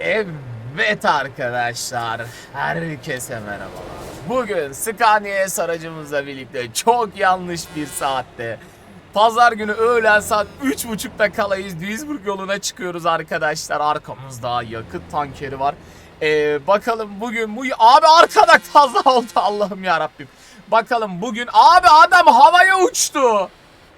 Evet arkadaşlar, herkese merhabalar. Bugün Scania S aracımızla birlikte çok yanlış bir saatte Pazar günü öğlen saat 3.30'da kalayız. Duisburg yoluna çıkıyoruz arkadaşlar. Arkamızda yakıt tankeri var. Ee, bakalım bugün bu... Abi arkada kaza oldu Allah'ım ya Rabbim. Bakalım bugün... Abi adam havaya uçtu.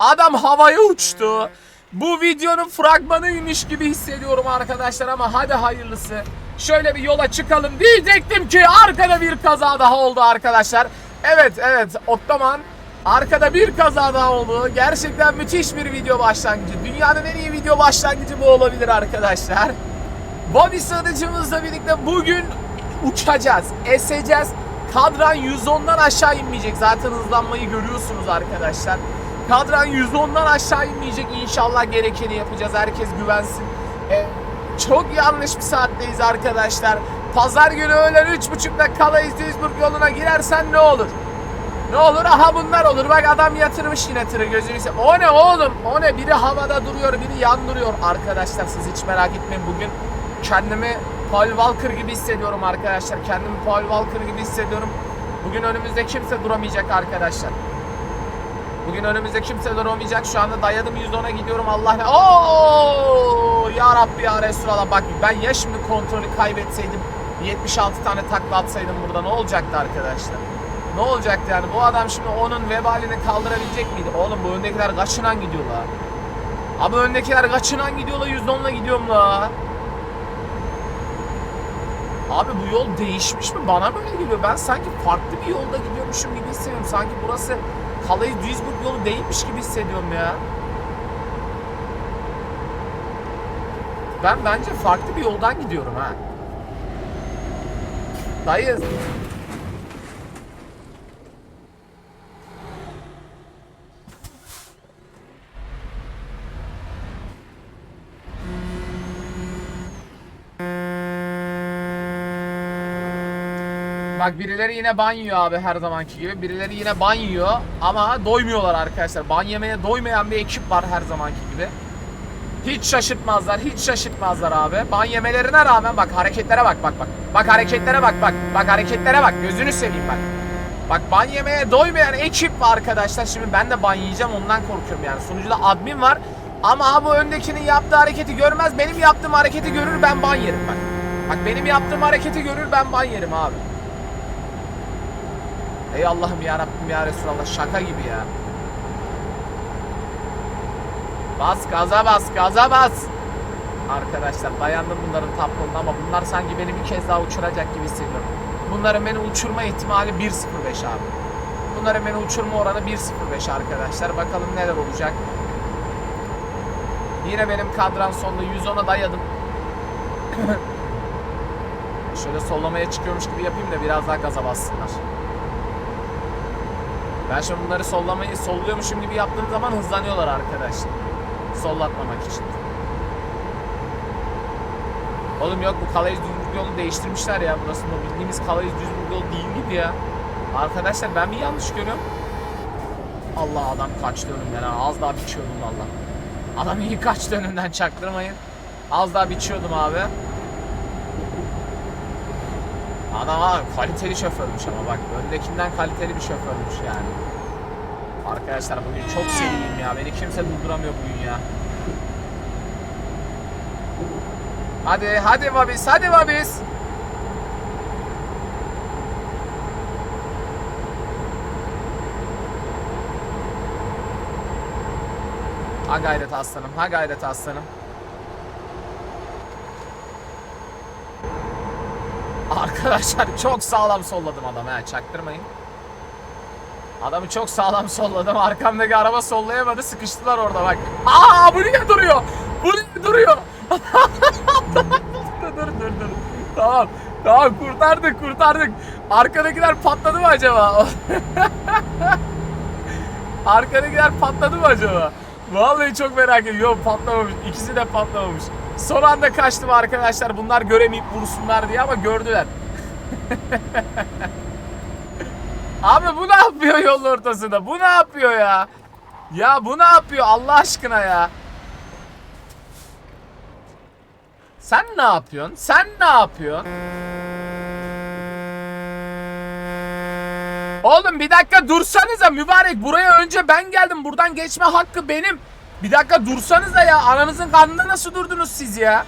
Adam havaya uçtu. Bu videonun fragmanıymış gibi hissediyorum arkadaşlar ama hadi hayırlısı. Şöyle bir yola çıkalım diyecektim ki arkada bir kaza daha oldu arkadaşlar. Evet evet Ottoman arkada bir kaza daha oldu. Gerçekten müthiş bir video başlangıcı. Dünyanın en iyi video başlangıcı bu olabilir arkadaşlar. Bobby sadıcımızla birlikte bugün uçacağız, eseceğiz. Kadran 110'dan aşağı inmeyecek. Zaten hızlanmayı görüyorsunuz arkadaşlar. Kadran 110'dan aşağı inmeyecek. İnşallah gerekeni yapacağız. Herkes güvensin. Ee, çok yanlış bir saatteyiz arkadaşlar. Pazar günü öğlen 3.30'da kalayız Duisburg yoluna girersen ne olur? Ne olur? Aha bunlar olur. Bak adam yatırmış yine tırı gözünü. O ne oğlum? O ne? Biri havada duruyor, biri yandırıyor. Arkadaşlar siz hiç merak etmeyin. Bugün kendimi Paul Walker gibi hissediyorum arkadaşlar. Kendimi Paul Walker gibi hissediyorum. Bugün önümüzde kimse duramayacak arkadaşlar. Bugün önümüzde kimse duramayacak. Şu anda dayadım 110'a gidiyorum Allah ne. Oo! Ya Rabbi ya Resulallah bak ben ya şimdi kontrolü kaybetseydim 76 tane takla atsaydım burada ne olacaktı arkadaşlar? Ne olacaktı yani? Bu adam şimdi onun vebalini kaldırabilecek miydi? Oğlum bu öndekiler kaçınan gidiyor la. Abi öndekiler kaçınan gidiyor la 110'la gidiyorum la. Abi bu yol değişmiş mi? Bana böyle geliyor. Ben sanki farklı bir yolda gidiyormuşum gibi hissediyorum. Sanki burası Calais Duisburg yolu değilmiş gibi hissediyorum ya. Ben bence farklı bir yoldan gidiyorum ha. Dayı. Bak birileri yine ban yiyor abi her zamanki gibi. Birileri yine ban yiyor ama doymuyorlar arkadaşlar. Ban yemeye doymayan bir ekip var her zamanki gibi. Hiç şaşırtmazlar, hiç şaşırtmazlar abi. Ban yemelerine rağmen bak hareketlere bak bak bak. Bak hareketlere bak bak. Bak hareketlere bak. Gözünü seveyim bak. Bak ban yemeye doymayan ekip var arkadaşlar. Şimdi ben de ban yiyeceğim ondan korkuyorum yani. Sonucunda admin var. Ama abi öndekinin yaptığı hareketi görmez. Benim yaptığım hareketi görür ben ban yerim bak. Bak benim yaptığım hareketi görür ben ban yerim abi. Ey Allah'ım ya Rabbim ya Resulallah şaka gibi ya. Bas gaza bas gaza bas. Arkadaşlar dayandım bunların taplonuna ama bunlar sanki beni bir kez daha uçuracak gibi hissediyorum. Bunların beni uçurma ihtimali 1.05 abi. Bunların beni uçurma oranı 1.05 arkadaşlar. Bakalım neler olacak. Yine benim kadran sonunda 110'a dayadım. Şöyle sollamaya çıkıyormuş gibi yapayım da biraz daha gaza bassınlar. Ben şimdi bunları sollamayı solluyormuşum gibi yaptığım zaman hızlanıyorlar arkadaşlar. Sollatmamak için. Oğlum yok bu Calais Duisburg yolu değiştirmişler ya. Burası bu bildiğimiz Calais Duisburg yolu değil gibi ya. Arkadaşlar ben bir yanlış görüyorum. Allah adam kaçtı önümden ha. Az daha biçiyordum valla. Adam iyi kaçtı önümden çaktırmayın. Az daha biçiyordum abi. Abi kaliteli şoförmüş ama bak öndekinden kaliteli bir şoförmüş yani. Arkadaşlar bugün çok seriyim ya. Beni kimse durduramıyor bugün ya. Hadi hadi Vabis hadi Vabis. Ha gayret aslanım ha gayret aslanım. Arkadaşlar çok sağlam solladım adamı ha çaktırmayın. Adamı çok sağlam solladım. Arkamdaki araba sollayamadı. Sıkıştılar orada bak. Aa bu niye duruyor? Bu niye duruyor? dur dur dur. Tamam. Tamam kurtardık kurtardık. Arkadakiler patladı mı acaba? Arkadakiler patladı mı acaba? Vallahi çok merak ediyorum. Yok patlamamış. İkisi de patlamamış. Son anda kaçtım arkadaşlar. Bunlar göremeyip vursunlar diye ama gördüler. Abi bu ne yapıyor yolun ortasında? Bu ne yapıyor ya? Ya bu ne yapıyor Allah aşkına ya? Sen ne yapıyorsun? Sen ne yapıyorsun? Oğlum bir dakika dursanıza mübarek. Buraya önce ben geldim. Buradan geçme hakkı benim. Bir dakika dursanıza ya. Ananızın karnında nasıl durdunuz siz ya?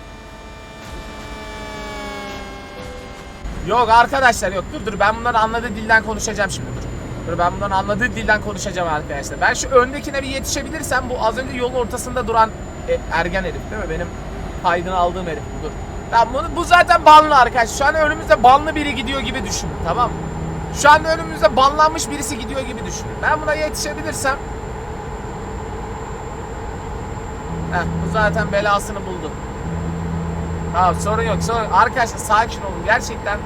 Yok arkadaşlar yok. Dur dur ben bunların anladığı dilden konuşacağım şimdi dur. Dur ben bunların anladığı dilden konuşacağım arkadaşlar. Ben şu öndekine bir yetişebilirsem bu az önce yolun ortasında duran e, ergen herif değil mi? Benim kaydını aldığım herif bu dur. Ben bunu, bu zaten banlı arkadaş. Şu an önümüzde banlı biri gidiyor gibi düşünün tamam mı? Şu anda önümüzde banlanmış birisi gidiyor gibi düşünün. Ben buna yetişebilirsem Heh, bu zaten belasını buldu. Tamam sorun yok. Sorun. Arkadaşlar sakin olun. Gerçekten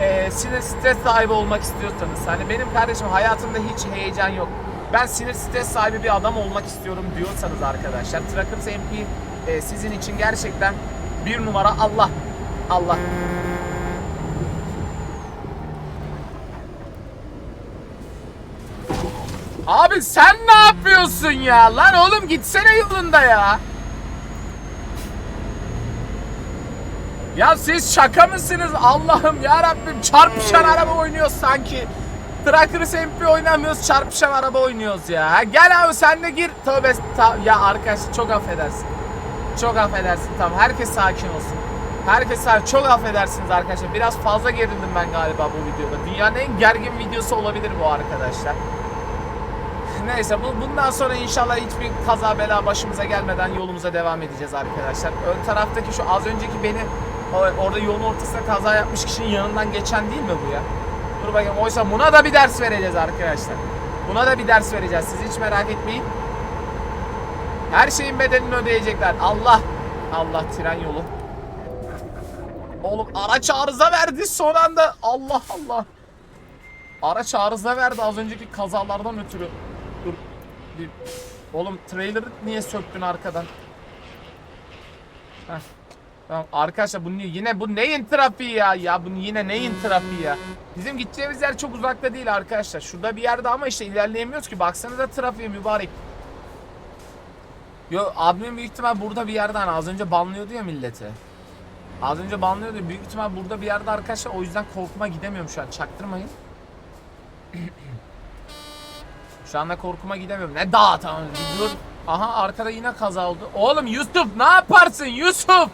e, sinir stres sahibi olmak istiyorsanız hani benim kardeşim hayatımda hiç heyecan yok. Ben sinir stres sahibi bir adam olmak istiyorum diyorsanız arkadaşlar Trackers MP e, sizin için gerçekten bir numara Allah. Allah. Abi sen ne yapıyorsun ya? Lan oğlum gitsene yolunda ya. Ya siz şaka mısınız? Allah'ım ya Rabbim çarpışan araba oynuyoruz sanki. Trackers MP oynamıyoruz, çarpışan araba oynuyoruz ya. Gel abi sen de gir. Tövbe ta- ya arkadaş çok affedersin. Çok affedersin tamam. Herkes sakin olsun. Herkes sakin. Çok affedersiniz arkadaşlar. Biraz fazla gerildim ben galiba bu videoda. Dünyanın en gergin videosu olabilir bu arkadaşlar. Neyse bu, bundan sonra inşallah hiçbir kaza bela başımıza gelmeden yolumuza devam edeceğiz arkadaşlar. Ön taraftaki şu az önceki beni orada yolun ortasında kaza yapmış kişinin yanından geçen değil mi bu ya? Dur bakayım oysa buna da bir ders vereceğiz arkadaşlar. Buna da bir ders vereceğiz siz hiç merak etmeyin. Her şeyin bedelini ödeyecekler. Allah Allah tren yolu. Oğlum araç arıza verdi son anda. Allah Allah. Araç arıza verdi az önceki kazalardan ötürü. Dur. Bir... Oğlum trailer'ı niye söktün arkadan? Heh. Arkadaşlar bu yine bu neyin trafiği ya? Ya bu yine neyin trafiği ya? Bizim gideceğimiz yer çok uzakta değil arkadaşlar. Şurada bir yerde ama işte ilerleyemiyoruz ki. Baksanıza trafiğe mübarek. Yo abimin büyük ihtimal burada bir yerde hani az önce banlıyordu ya milleti. Az önce banlıyordu. Büyük ihtimal burada bir yerde arkadaşlar. O yüzden korkuma gidemiyorum şu an. Çaktırmayın. Şu anda korkuma gidemiyorum. Ne dağa tamam dur. Aha arkada yine kaza oldu. Oğlum Yusuf ne yaparsın Yusuf?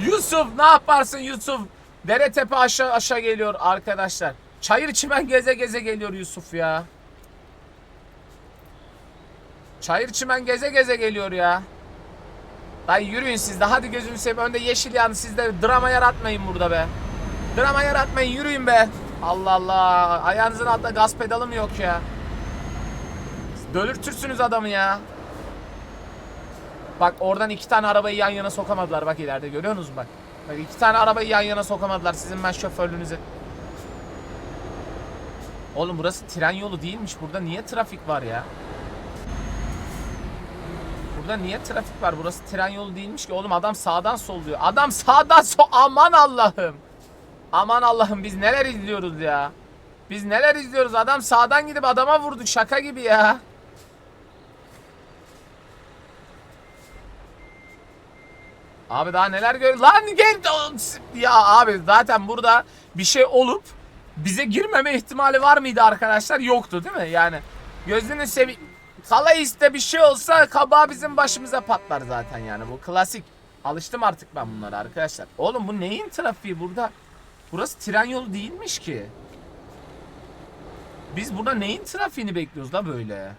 Yusuf ne yaparsın Yusuf? Dere tepe aşağı aşağı geliyor arkadaşlar. Çayır çimen geze geze geliyor Yusuf ya. Çayır çimen geze geze geliyor ya. Dayı yürüyün siz de hadi gözünü seveyim önde yeşil yandı siz de drama yaratmayın burada be. Drama yaratmayın yürüyün be. Allah Allah ayağınızın altında gaz pedalı mı yok ya? Dölürtürsünüz adamı ya. Bak oradan iki tane arabayı yan yana sokamadılar bak ileride görüyor musunuz bak. Bak iki tane arabayı yan yana sokamadılar sizin ben şoförlüğünüzü. Oğlum burası tren yolu değilmiş burada niye trafik var ya? Burada niye trafik var? Burası tren yolu değilmiş ki. Oğlum adam sağdan solluyor. Adam sağdan sol... Aman Allah'ım. Aman Allah'ım biz neler izliyoruz ya. Biz neler izliyoruz? Adam sağdan gidip adama vurdu. Şaka gibi ya. Abi daha neler gör... Lan gel... Ya abi zaten burada bir şey olup bize girmeme ihtimali var mıydı arkadaşlar? Yoktu değil mi? Yani gözünü sevi... Kalayiste bir şey olsa kabağı bizim başımıza patlar zaten yani. Bu klasik. Alıştım artık ben bunlara arkadaşlar. Oğlum bu neyin trafiği burada? Burası tren yolu değilmiş ki. Biz burada neyin trafiğini bekliyoruz la böyle?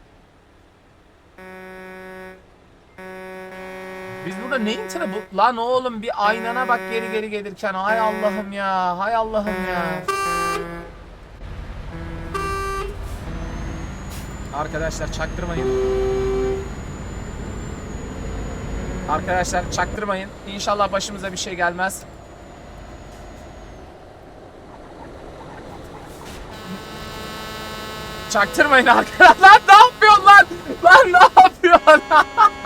Biz burada neyin trafiği? Lan oğlum bir aynana bak geri geri gelirken. Hay Allah'ım ya. Hay Allah'ım ya. Arkadaşlar çaktırmayın. Arkadaşlar çaktırmayın. İnşallah başımıza bir şey gelmez. Çaktırmayın arkadaşlar. Lan ne yapıyorsun lan? Lan ne yapıyorsun?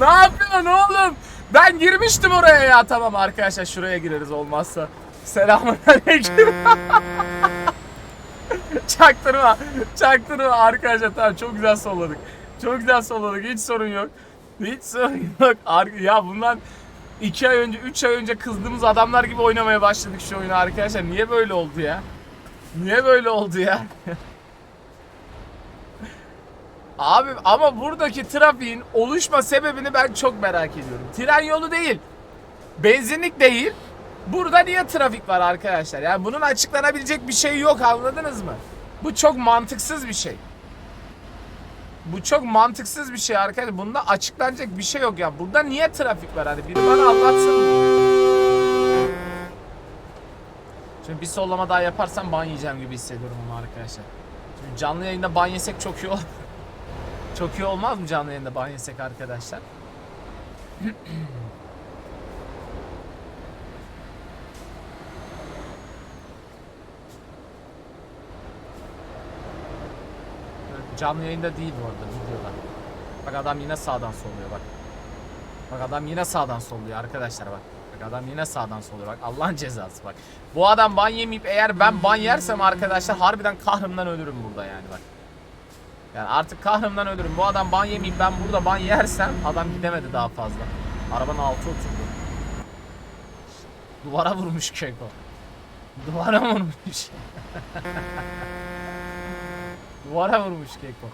ne yapıyorsun oğlum? Ben girmiştim oraya ya. Tamam arkadaşlar şuraya gireriz olmazsa. Selamünaleyküm. çaktırma. Çaktırma arkadaşlar. Tamam çok güzel solladık. Çok güzel solladık. Hiç sorun yok. Hiç sorun yok. Ya bundan 2 ay önce 3 ay önce kızdığımız adamlar gibi oynamaya başladık şu oyunu arkadaşlar. Niye böyle oldu ya? Niye böyle oldu ya? Abi ama buradaki trafiğin oluşma sebebini ben çok merak ediyorum. Tren yolu değil. Benzinlik değil. Burada niye trafik var arkadaşlar? Yani bunun açıklanabilecek bir şey yok anladınız mı? Bu çok mantıksız bir şey. Bu çok mantıksız bir şey arkadaşlar. Bunda açıklanacak bir şey yok ya. Burada niye trafik var hadi biri bana anlatsın. Şimdi bir sollama daha yaparsam ban yiyeceğim gibi hissediyorum onu arkadaşlar. Şimdi canlı yayında ban yesek çok iyi olur. Çok iyi olmaz mı canlı yayında ban yesek arkadaşlar? Canlı yayında değil bu arada videoda. Bak adam yine sağdan solluyor bak. Bak adam yine sağdan solluyor arkadaşlar bak. Bak adam yine sağdan solluyor bak. Allah'ın cezası bak. Bu adam ban yemeyip eğer ben ban yersem arkadaşlar harbiden kahrımdan ölürüm burada yani bak. Yani artık kahrımdan ölürüm. Bu adam ban yemeyip ben burada ban yersem adam gidemedi daha fazla. Arabanın altı oturdu. Duvara vurmuş Keko. Duvara vurmuş. Duvara vurmuş Keko.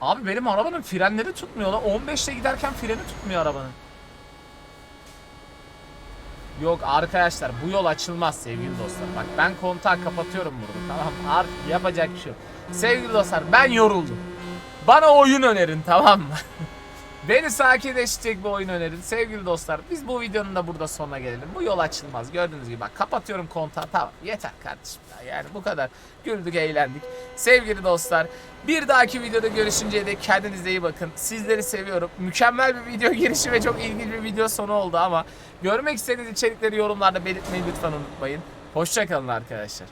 Abi benim arabanın frenleri tutmuyor lan. 15'te giderken freni tutmuyor arabanın. Yok arkadaşlar bu yol açılmaz sevgili dostlar. Bak ben kontağı kapatıyorum burada tamam? Artık yapacak bir şey yok. Sevgili dostlar ben yoruldum. Bana oyun önerin tamam mı? Beni sakinleştirecek bir oyun önerin. Sevgili dostlar biz bu videonun da burada sonuna gelelim. Bu yol açılmaz. Gördüğünüz gibi bak kapatıyorum kontağı. Tamam yeter kardeşim. ya. Yani bu kadar. Güldük eğlendik. Sevgili dostlar bir dahaki videoda görüşünceye dek kendinize iyi bakın. Sizleri seviyorum. Mükemmel bir video girişi ve çok ilginç bir video sonu oldu ama görmek istediğiniz içerikleri yorumlarda belirtmeyi lütfen unutmayın. Hoşçakalın arkadaşlar.